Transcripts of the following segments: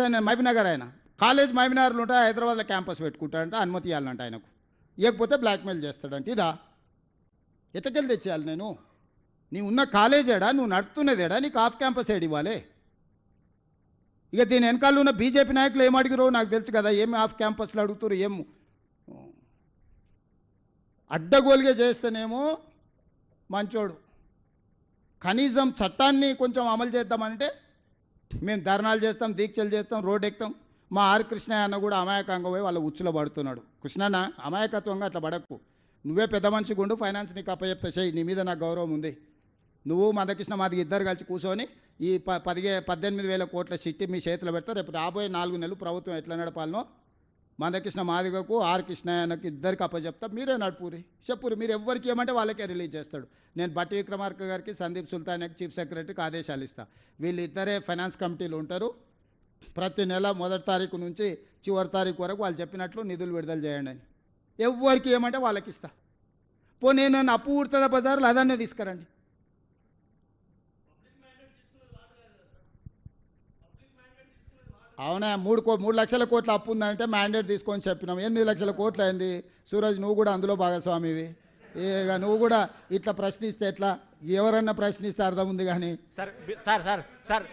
నేను మహబీనగర్ ఆయన. కాలేజ్ మహబీనగర్లో ఉంటాయి హైదరాబాద్లో క్యాంపస్ పెట్టుకుంటాడంట అనుమతి ఇవ్వాలంట ఆయనకు. ఇవ్వకపోతే బ్లాక్మెయిల్ చేస్తాడంట. ఇదా. ఎట్టకెళ్ళి తెచ్చేయాలి నేను? నీ ఉన్న కాలేజ్ ఏడా? నువ్వు నడుపుతున్నదేడా నీకు ఆఫ్ క్యాంపస్ ఏడు ఇవ్వాలి. ఇక దీని వెనకాల ఉన్న బీజేపీ నాయకులు ఏం అడిగిరో నాకు తెలుసు కదా ఏమి ఆఫ్ క్యాంపస్లో అడుగుతారు ఏం? అడ్డగోలుగా చేస్తేనేమో మంచోడు. కనీసం చట్టాన్ని కొంచెం అమలు చేద్దామంటే మేము ధర్నాలు చేస్తాం దీక్షలు చేస్తాం రోడ్ ఎక్కుతాం. మా ఆర్ కృష్ణయ్య అన్న కూడా అమాయకంగా పోయి వాళ్ళ ఉచ్చులో పడుతున్నాడు. కృష్ణన్న అమాయకత్వంగా అట్లా పడకు. నువ్వే పెద్ద మనిషి గుండు ఫైనాన్స్ నీకు అప్పచెప్తే చేయి నీ మీద నాకు గౌరవం ఉంది. నువ్వు మందకృష్ణ మాది ఇద్దరు కలిసి కూర్చొని ఈ ప పదిహే పద్దెనిమిది వేల కోట్ల చిట్టి మీ చేతిలో పెడతా రేపు రాబోయే నాలుగు నెలలు ప్రభుత్వం ఎట్లా నడపాలనో మందకృష్ణ మాదిగకు ఆర్ కృష్ణయ్యనకు ఇద్దరికి అప్పచెప్తా మీరే నడుపురి. చెప్పురి మీరు ఎవరికి ఏమంటే వాళ్ళకే రిలీజ్ చేస్తాడు. నేను బట్టి విక్రమార్క గారికి సందీప్ సుల్తాన్కి చీఫ్ సెక్రటరీకి ఆదేశాలు ఇస్తా. వీళ్ళిద్దరే ఫైనాన్స్ కమిటీలు ఉంటారు. ప్రతి నెల మొదటి తారీఖు నుంచి చివరి తారీఖు వరకు వాళ్ళు చెప్పినట్లు నిధులు విడుదల చేయండి అని. ఎవరికి ఏమంటే వాళ్ళకి ఇస్తా పోనీ నన్ను అప్పు ఊడుతుందా బజార్లు అదన్నే తీసుకురండి. అవునా? మూడు కో మూడు లక్షల కోట్ల అప్పు ఉందంటే మ్యాండేట్ తీసుకొని చెప్పినాం. ఎనిమిది లక్షల కోట్లు అయింది. సూరజ్ నువ్వు కూడా అందులో భాగస్వామివి. ఇక నువ్వు కూడా ఇట్లా ప్రశ్నిస్తే ఎట్లా? ఎవరన్నా ప్రశ్నిస్తే అర్థం ఉంది కానీ. Sir sir sir sir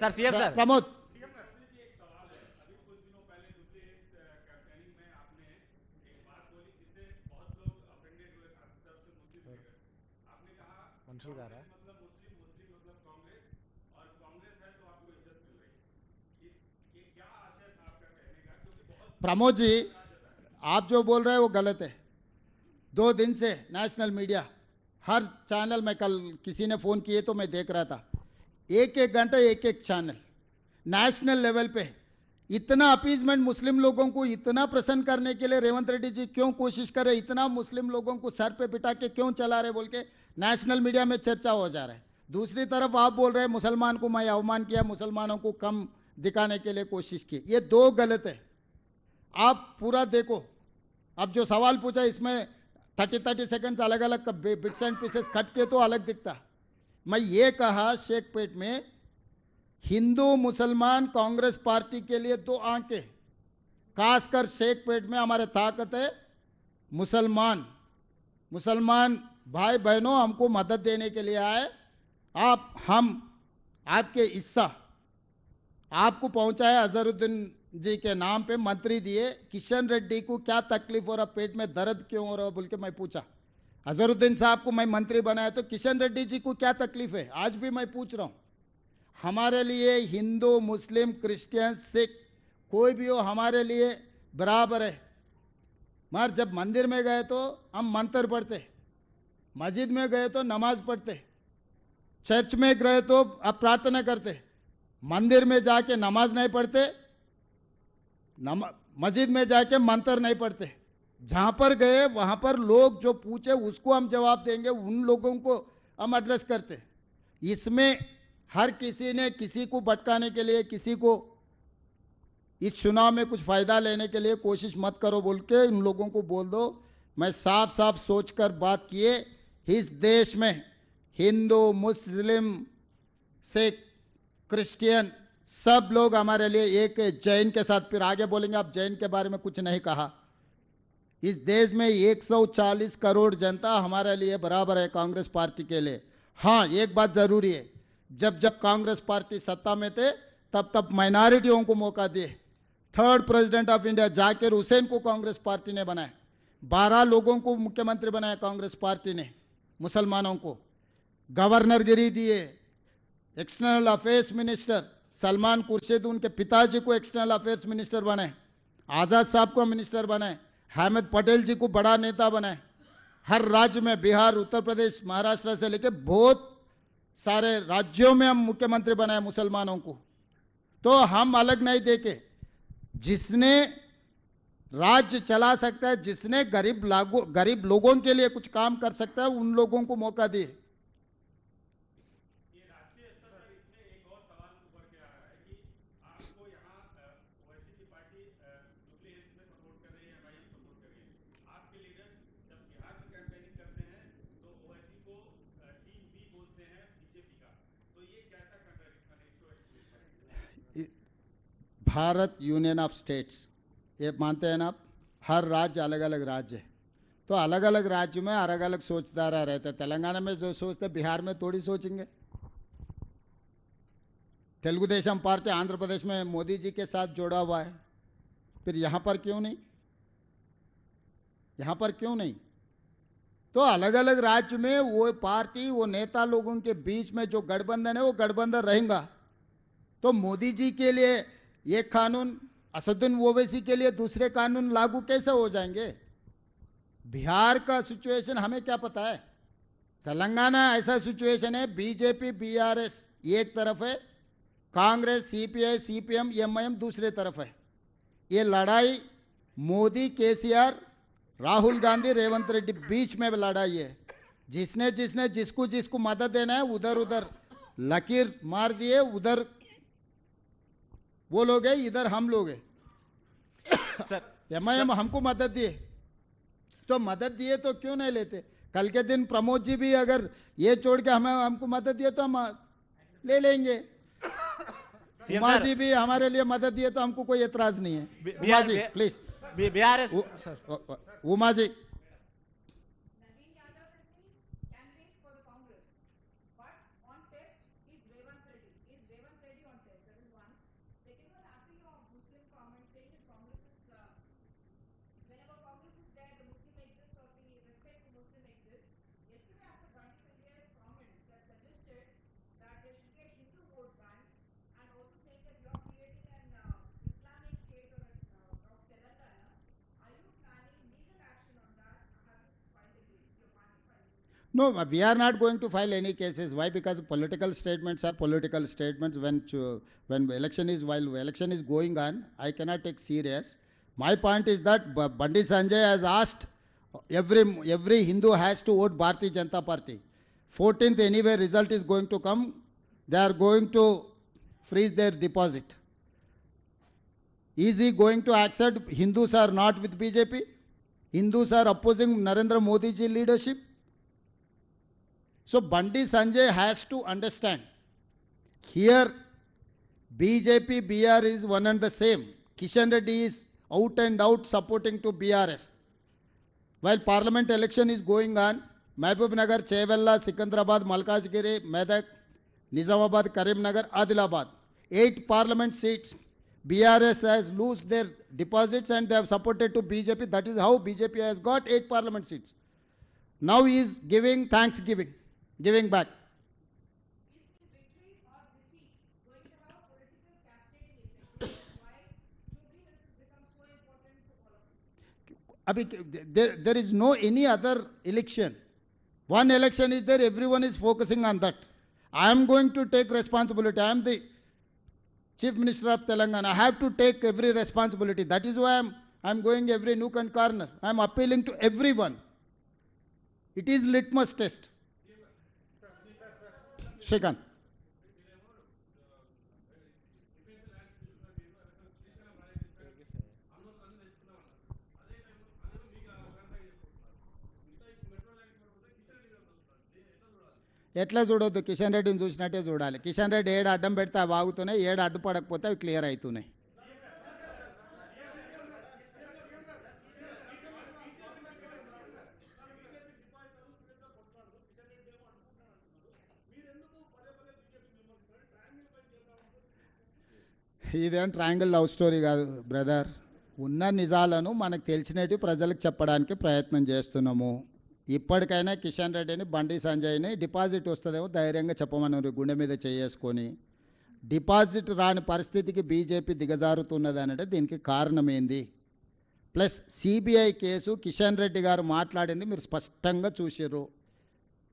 sir CM sir. Pramod. మనుషులు గారా? प्रमोद जी, आप जो बोल रहे हैं वो गलत है। दो दिन से नेशनल मीडिया हर चैनल में कल किसी ने फ़ोन किए तो मैं देख रहा था। एक एक घंटा, एक एक चैनल नेशनल लेवल पे इतना अपीजमेंट मुस्लिम लोगों को, इतना प्रसन्न करने के लिए रेवंत रेड्डी जी क्यों कोशिश कर रहे इतना मुस्लिम लोगों को सर पे बिठा के क्यों चला रहे बोल के नेशनल मीडिया में चर्चा हो जा रहा है। दूसरी तरफ़ आप बोल रहे मुसलमान को मैं अवमान किया, मुसलमानों को कम दिखाने के लिए कोशिश की। ये दो गलत है। आप पूरा देखो। अब जो सवाल पूछा, इसमें थर्टी थर्टी सेकंड्स अलग अलग बिट्स एंड पीसेस कट के तो अलग दिखता। मैं ये कहा शेखपेट में, हिंदू, मुसलमान, कांग्रेस पार्टी के लिए दो आँखें। खासकर शेखपेट में हमारे ताकत है, मुसलमान। मुसलमान भाई बहनों हमको मदद देने के लिए आए। आप, हम, आपके हिस्सा। आपको पहुँचाए अजहरुद्दीन जी के नाम पे मंत्री दिए, किशन रेड्डी को क्या तकलीफ़ हो रहा, पेट में दर्द क्यों हो रहा बोल के मैं पूछा। अजहरुद्दीन साहब को मैं मंत्री बनाया तो किशन रेड्डी जी को क्या तकलीफ़ है, आज भी मैं पूछ रहा हूँ। हमारे लिए हिंदू, मुस्लिम, क्रिश्चियन, सिख, कोई भी हो, हमारे लिए बराबर है। मगर जब मंदिर में गए तो हम मंत्र पढ़ते, मस्जिद में गए तो नमाज़ पढ़ते, चर्च में गए तो अब प्रार्थना करते, मंदिर में जाके नमाज़ नहीं पढ़ते मस्जिद में जाके मंत्र नहीं पढ़ते। जहाँ पर गए, वहाँ पर लोग जो पूछे, उसको हम जवाब देंगे, उन लोगों को हम एड्रेस करते। इसमें हर किसी ने किसी को भटकाने के लिए, किसी को इस चुनाव में कुछ फ़ायदा लेने के लिए कोशिश मत करो बोल के इन लोगों को बोल दो। मैं साफ़ साफ़ सोचकर बात किए, इस देश में हिंदू, मुस्लिम, सिख, क्रिश्चियन सब लोग हमारे लिए एक जैन के साथ फिर आगे बोलेंगे, आप जैन के बारे में कुछ नहीं कहा। इस देश में 140 करोड़ जनता हमारे लिए बराबर है कांग्रेस पार्टी के लिए। हाँ एक बात ज़रूरी है, जब जब कांग्रेस पार्टी सत्ता में थे, तब तब माइनॉरिटियों को मौका दिए। Third president of India Zakir Hussain को कांग्रेस पार्टी ने बनाया। बारह लोगों को मुख्यमंत्री बनाया कांग्रेस पार्टी ने, मुसलमानों को। गवर्नर गिरी दिए, external affairs minister Salman Khurshid उनके पिताजी को एक्सटर्नल अफेयर्स मिनिस्टर बनाए आज़ाद साहब को मिनिस्टर बनाए अहमद पटेल जी को बड़ा नेता बनाए हर राज्य में बिहार, उत्तर प्रदेश, महाराष्ट्र से लेकर बहुत सारे राज्यों में हम मुख्यमंत्री बनाए मुसलमानों को। तो हम अलग नहीं देखे। जिसने राज्य चला सकता है, जिसने गरीब लागू, गरीब लोगों के लिए कुछ काम कर सकता है, उन लोगों को मौका दिए। Bharat union of states. ये मानते हैं ना आप? हर राज्य अलग अलग राज्य है। तो अलग अलग राज्य में अलग अलग सोचदारा रहते हैं। तेलंगाना में जो सोचते बिहार में थोड़ी सोचेंगे। तेलुगुदेशम पार्टी आंध्र प्रदेश में मोदी जी के साथ जोड़ा हुआ है। फिर यहाँ पर क्यों नहीं? यहाँ पर क्यों नहीं? तो अलग अलग राज्य में वो पार्टी, वो नेता लोगों के बीच में जो गठबंधन है, वो गठबंधन रहेगा। तो मोदी जी के लिए एक कानून असदुद्दीन ओवैसी के लिए दूसरे कानून लागू कैसे हो जाएँगे? बिहार का सिचुएशन हमें क्या पता है? तेलंगाना ऐसा सिचुएशन है बीजेपी बीआरएस एक तरफ़ है, कांग्रेस सीपीआई सीपीएम एमआईएम दूसरे तरफ़ है। ये लड़ाई मोदी केसीआर राहुल गांधी, रेवंत रेड्डी बीच में लड़ाई है। जिसने जिसने जिसको जिसको मदद देना है उधर उधर लकीर मार दिए, उधर वो लोग है इधर हम लोग हैं। सर एमआईएम हमको मदद दिए। तो मदद दिए तो क्यों नहीं लेते? कल के दिन प्रमोद जी भी अगर ये छोड़ के हमें हमको मदद दिए तो हम ले लेंगे। उमा जी भी हमारे लिए मदद दिए तो हमको कोई एतराज़ नहीं है। Uma ji please Bihar Uma ji. No, we are not going to file any cases. Why? Because political statements are political statements. When cho- when election is while election is going on, I cannot take serious. My point is that Bandi Sanjay has asked uh, every every Hindu has to vote Bharatiya Janata Party. 14th anyway result is going to come. They are going to freeze their deposit. Is he going to accept Hindus are not with BJP? Hindus are opposing Narendra Modi ji leadership? So Bandi Sanjay has to understand. Here, BJP, BR is one and the same. Kishan Reddy is out and out supporting to BRS. While parliament election is going on, Mahbub Nagar, Chevella, Sikandrabad, Malkajgiri, Medak, Nizamabad, Karimnagar, Adilabad. Eight parliament seats. BRS has lose their deposits and they have supported to BJP. That is how BJP has got eight parliament seats. Now he is giving thanksgiving, giving back. There, there is no any other election. One election is there, everyone is focusing on that. I am going to take responsibility. I am the Chief Minister of Telangana. I have to take every responsibility. That is why I am I am going every nook and corner. I am appealing to everyone. It is litmus test. Srikanth ఎట్లా చూడొద్దు? కిషన్ రెడ్డిని చూసినట్టే చూడాలి. కిషన్ రెడ్డి ఏడు అడ్డం పెడితే అవి ఆగుతున్నాయి ఏడు అడ్డుపడకపోతే అవి క్లియర్ అవుతున్నాయి. ఇదేం ట్రయాంగిల్ లవ్ స్టోరీ కాదు బ్రదర్. ఉన్న నిజాలను మనకు తెలిసినట్టు ప్రజలకు చెప్పడానికి ప్రయత్నం చేస్తున్నాము. ఇప్పటికైనా కిషన్ రెడ్డిని బండి సంజయ్ని డిపాజిట్ వస్తుందేమో ధైర్యంగా చెప్పమన్నారు గుండె మీద చేసుకొని డిపాజిట్ రాని పరిస్థితికి బీజేపీ దిగజారుతున్నది అంటే దీనికి కారణం ఏంది plus CBI case Kishan Reddy గారు మాట్లాడింది మీరు స్పష్టంగా చూసారు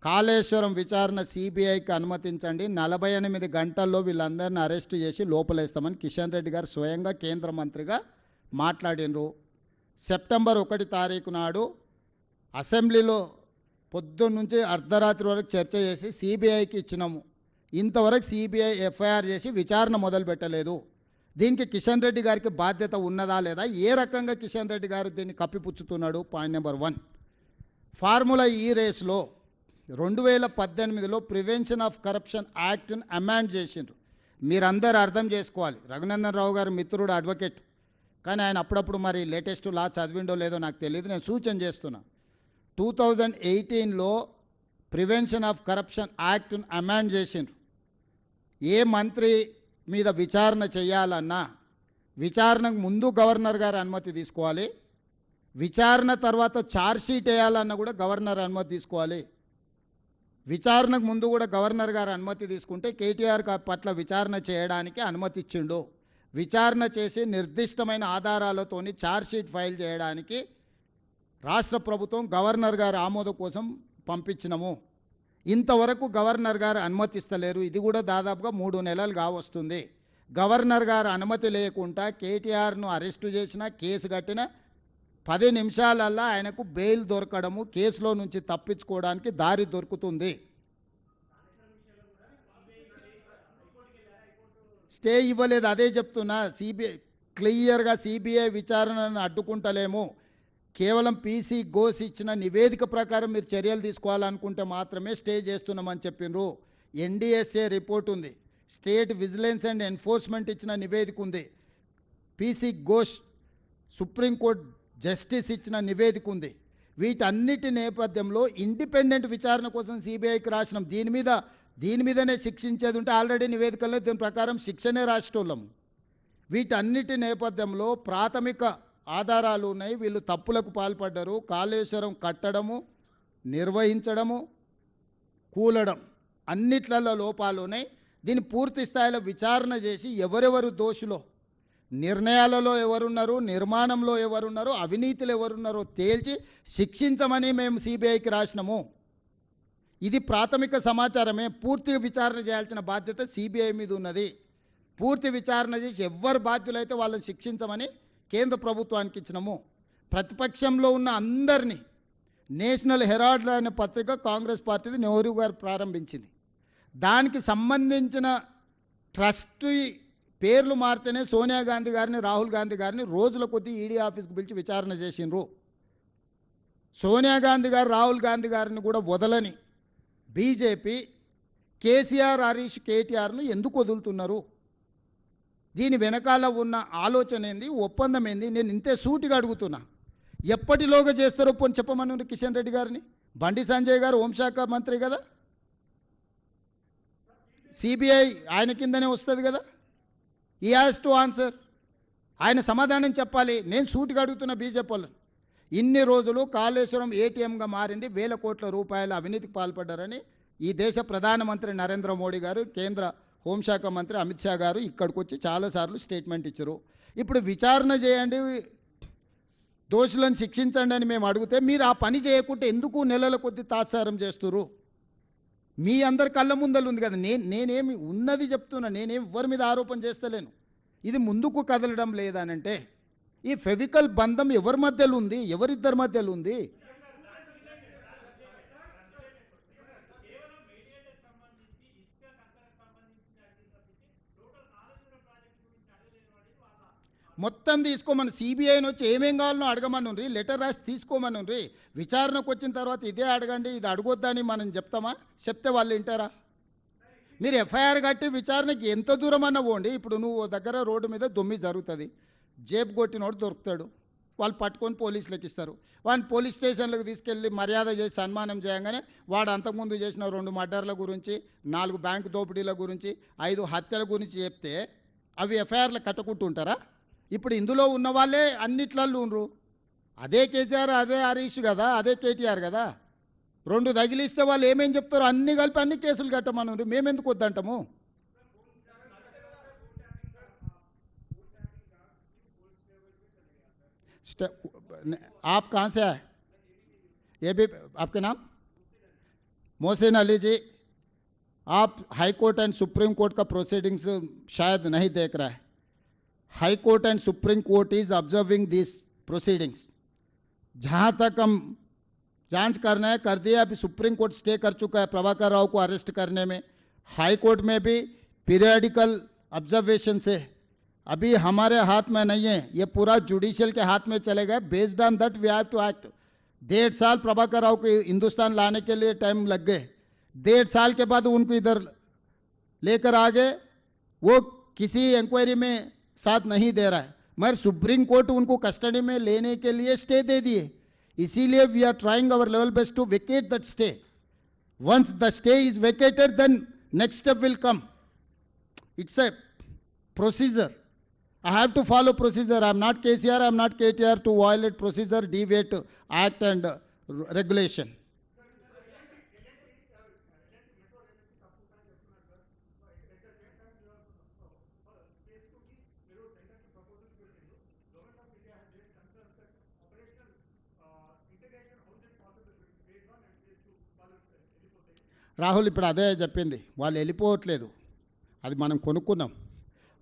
కాళేశ్వరం విచారణ సిబిఐకి అనుమతించండి. నలభై ఎనిమిది గంటల్లో వీళ్ళందరిని అరెస్ట్ చేసి లోపలేస్తామని కిషన్ రెడ్డి గారు స్వయంగా కేంద్ర మంత్రిగా మాట్లాడినరు సెప్టెంబర్ ఒకటి తారీఖు నాడు అసెంబ్లీలో పొద్దున్న నుంచి అర్ధరాత్రి వరకు చర్చ చేసి సిబిఐకి ఇచ్చినాము. ఇంతవరకు సిబిఐ ఎఫ్ఐఆర్ చేసి విచారణ మొదలు పెట్టలేదు. దీనికి కిషన్ రెడ్డి గారికి బాధ్యత ఉన్నదా లేదా? ఏ రకంగా కిషన్ రెడ్డి గారు దీన్ని కప్పిపుచ్చుతున్నాడు? Point number one. Formula E రేస్లో రెండు వేల పద్దెనిమిదిలో ప్రివెన్షన్ ఆఫ్ కరప్షన్ యాక్ట్ని అమాండ్ చేసిండ్రు. మీరందరూ అర్థం చేసుకోవాలి. రఘునందన్ రావు గారు మిత్రుడు అడ్వకేట్ కానీ ఆయన అప్పుడప్పుడు మరి లేటెస్ట్ లా చదివిండో లేదో నాకు తెలియదు నేను సూచన చేస్తున్నా. టూ థౌజండ్ ఎయిటీన్లో ప్రివెన్షన్ ఆఫ్ కరప్షన్ యాక్ట్ను అమాండ్ చేసిండ్రు. ఏ మంత్రి మీద విచారణ చేయాలన్నా విచారణకు ముందు గవర్నర్ గారు అనుమతి తీసుకోవాలి. విచారణ తర్వాత ఛార్జ్షీట్ వేయాలన్నా కూడా గవర్నర్ అనుమతి తీసుకోవాలి. విచారణకు ముందు కూడా గవర్నర్ గారు అనుమతి తీసుకుంటే కేటీఆర్ పట్ల విచారణ చేయడానికి అనుమతి ఇచ్చిండు విచారణ చేసి నిర్దిష్టమైన ఆధారాలతోని ఛార్జ్షీట్ ఫైల్ చేయడానికి రాష్ట్ర ప్రభుత్వం గవర్నర్ గారి ఆమోదం కోసం పంపించినము. ఇంతవరకు గవర్నర్ గారు అనుమతిస్తలేరు. ఇది కూడా దాదాపుగా మూడు నెలలు కావస్తుంది. గవర్నర్ గారు అనుమతి లేకుండా కేటీఆర్ను అరెస్టు చేసిన కేసు కట్టిన పది నిమిషాలల్లా ఆయనకు బెయిల్ దొరకడము కేసులో నుంచి తప్పించుకోవడానికి దారి దొరుకుతుంది. స్టే ఇవ్వలేదు అదే చెప్తున్నా. సిబిఐ క్లియర్గా సిబిఐ విచారణను అడ్డుకుంటలేము. కేవలం పీసీ గోస్ ఇచ్చిన నివేదిక ప్రకారం మీరు చర్యలు తీసుకోవాలనుకుంటే మాత్రమే స్టే చేస్తున్నామని చెప్పిండ్రు ఎన్డీఎస్ఏ రిపోర్ట్ ఉంది. స్టేట్ విజిలెన్స్ అండ్ ఎన్ఫోర్స్మెంట్ ఇచ్చిన నివేదిక ఉంది. పీసీ ఘోష్ సుప్రీంకోర్టు జస్టిస్ ఇచ్చిన నివేదిక ఉంది. వీటన్నిటి నేపథ్యంలో ఇండిపెండెంట్ విచారణ కోసం సిబిఐకి రాసినాం. దీని మీద దీని మీదనే శిక్షించేది ఉంటే ఆల్రెడీ నివేదికల్లో దీని ప్రకారం శిక్షనే రాసేటోళ్ళము వీటన్నిటి నేపథ్యంలో ప్రాథమిక ఆధారాలు ఉన్నాయి. వీళ్ళు తప్పులకు పాల్పడ్డారు. కాళేశ్వరం కట్టడము నిర్వహించడము కూలడం అన్నిట్లలో లోపాలు ఉన్నాయి. దీన్ని పూర్తి స్థాయిలో విచారణ చేసి ఎవరెవరు దోషులో నిర్ణయాలలో ఎవరున్నారు నిర్మాణంలో ఎవరున్నారో అవినీతిలో ఎవరున్నారో తేల్చి శిక్షించమని మేము సిబిఐకి రాసినాము. ఇది ప్రాథమిక సమాచారమే. పూర్తి విచారణ చేయాల్సిన బాధ్యత సిబిఐ మీద ఉన్నది. పూర్తి విచారణ చేసి ఎవ్వరు బాధ్యులైతే వాళ్ళని శిక్షించమని కేంద్ర ప్రభుత్వానికి ఇచ్చినాము. ప్రతిపక్షంలో ఉన్న అందరినీ నేషనల్ హెరాల్డ్ అనే పత్రిక కాంగ్రెస్ పార్టీది నెహ్రూ గారు ప్రారంభించింది. దానికి సంబంధించిన ట్రస్టీ పేర్లు మారితేనే సోనియా గాంధీ గారిని రాహుల్ గాంధీ గారిని రోజుల కొద్దీ ఈడీ ఆఫీస్కి పిలిచి విచారణ చేసిండ్రు. సోనియా గాంధీ గారు రాహుల్ గాంధీ గారిని కూడా వదలని బీజేపీ కేసీఆర్ హరీష్ కేటీఆర్ను ఎందుకు వదులుతున్నారు? దీని వెనకాల ఉన్న ఆలోచన ఏంది? ఒప్పందం ఏంది? నేను ఇంతే సూటిగా అడుగుతున్నా. ఎప్పటిలోగా చేస్తారో పోని చెప్పమని కిషన్ రెడ్డి గారిని? బండి సంజయ్ గారు హోంశాఖ మంత్రి కదా? సిబిఐ ఆయన కిందనే వస్తుంది కదా? ఈ హ్యాస్ టు ఆన్సర్ ఆయన సమాధానం చెప్పాలి. నేను సూటిగా అడుగుతున్న బీజేపీ వాళ్ళని. ఇన్ని రోజులు కాళేశ్వరం ఏటీఎంగా మారింది. వేల కోట్ల రూపాయల అవినీతికి పాల్పడ్డారని ఈ దేశ ప్రధానమంత్రి నరేంద్ర మోడీ గారు కేంద్ర హోంశాఖ మంత్రి అమిత్ షా గారు ఇక్కడికి వచ్చి చాలాసార్లు స్టేట్మెంట్ ఇచ్చారు. ఇప్పుడు విచారణ చేయండి. దోషులను శిక్షించండి అని మేము అడిగితే మీరు ఆ పని చేయకుంటే ఎందుకు నెలల కొద్ది తాత్సారం చేస్తున్నారు మీ అందరి కళ్ళ ముందలు ఉంది కదా. నేను నేనేమి ఉన్నది చెప్తున్నా నేనేం ఎవరి మీద ఆరోపణ చేస్తలేను. ఇది ముందుకు కదలడం లేదనంటే ఈ ఫెవికల్ బంధం ఎవరి మధ్యలో ఉంది ఎవరిద్దరి మధ్యలో ఉంది మొత్తం తీసుకోమని. సిబిఐని వచ్చి ఏమేం కావాలనో అడగమనుండ్రి. లెటర్ రాసి తీసుకోమనుండ్రి. విచారణకు వచ్చిన తర్వాత ఇదే అడగండి ఇది అడగొద్దని మనం చెప్తామా? చెప్తే వాళ్ళు వింటారా? మీరు ఎఫ్ఐఆర్ కట్టి విచారణకి ఎంత దూరం అన్న పోండి. ఇప్పుడు నువ్వు దగ్గర రోడ్డు మీద దొమ్మి జరుగుతుంది. జేబు కొట్టినోడు దొరుకుతాడు. వాళ్ళు పట్టుకొని పోలీసులకు ఇస్తారు. వాడిని పోలీస్ స్టేషన్లకు తీసుకెళ్ళి మర్యాద చేసి సన్మానం చేయగానే వాడు అంతకుముందు చేసిన రెండు మర్డర్ల గురించి నాలుగు బ్యాంకు దోపిడీల గురించి ఐదు హత్యల గురించి చెప్తే అవి ఎఫ్ఐఆర్లు కట్టకుంటుంటారా? ఇప్పుడు ఇందులో ఉన్న వాళ్ళే అన్నిట్లలో ఉండ్రు అదే కేసీఆర్ అదే హరీష్ కదా అదే కేటీఆర్ కదా రెండు తగిలిస్తే వాళ్ళు ఏమేం చెప్తారో అన్ని కలిపి అన్ని కేసులు కట్టమను మేమెందుకు వద్దంటాము स्टे- आप कहाँ से आए ये भी आपके नाम मोहसिन अली जी आप high court and supreme court का प्रोसीडिंग्स शायद नहीं देख रहा है high court and supreme court is observing this proceedings जहाँ तक हम जाँच करना है, कर दिया, अभी सुप्रीम कोर्ट स्टे कर चुका है प्रभाकर राव को अरेस्ट करने में। हाई कोर्ट में भी पीरियडिकल ऑब्जर्वेशन से। अभी हमारे हाथ में नहीं है, ये पूरा जुडिशियल के हाथ में चले गए। Based on that we have to act डेढ़ साल प्रभाकर राव को हिंदुस्तान लाने के लिए टाइम लग गए। डेढ़ साल के बाद उनको इधर लेकर आ गए। वो किसी इंक्वायरी में साथ नहीं दे रहा है। मगर सुप्रीम कोर्ट उनको कस्टडी में लेने के लिए स्टे दे दिए। इसीलिए we are trying our level best to vacate that stay once the stay is vacated then next step will come it's a procedure I have to follow procedure I am not K C R I am not K T R to violate procedure the vet act and regulation Rahul ఇప్పుడు అదే చెప్పింది. వాళ్ళు వెళ్ళిపోవట్లేదు. అది మనం కొనుక్కున్నాం.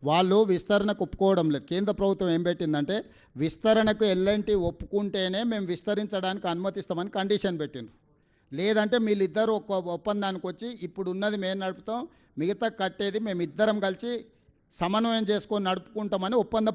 వాళ్ళు విస్తరణకు ఒప్పుకోవడం లేదు. కేంద్ర ప్రభుత్వం ఏం పెట్టిందంటే విస్తరణకు ఎల్ఎన్టీ ఒప్పుకుంటేనే మేము విస్తరించడానికి అనుమతిస్తామని కండిషన్ పెట్టిండ్రు. లేదంటే వీళ్ళిద్దరు ఒక ఒప్పందానికి వచ్చి ఇప్పుడు ఉన్నది మేము నడుపుతాం మిగతా కట్టేది మేము ఇద్దరం కలిసి సమన్వయం చేసుకొని నడుపుకుంటామని ఒప్పంద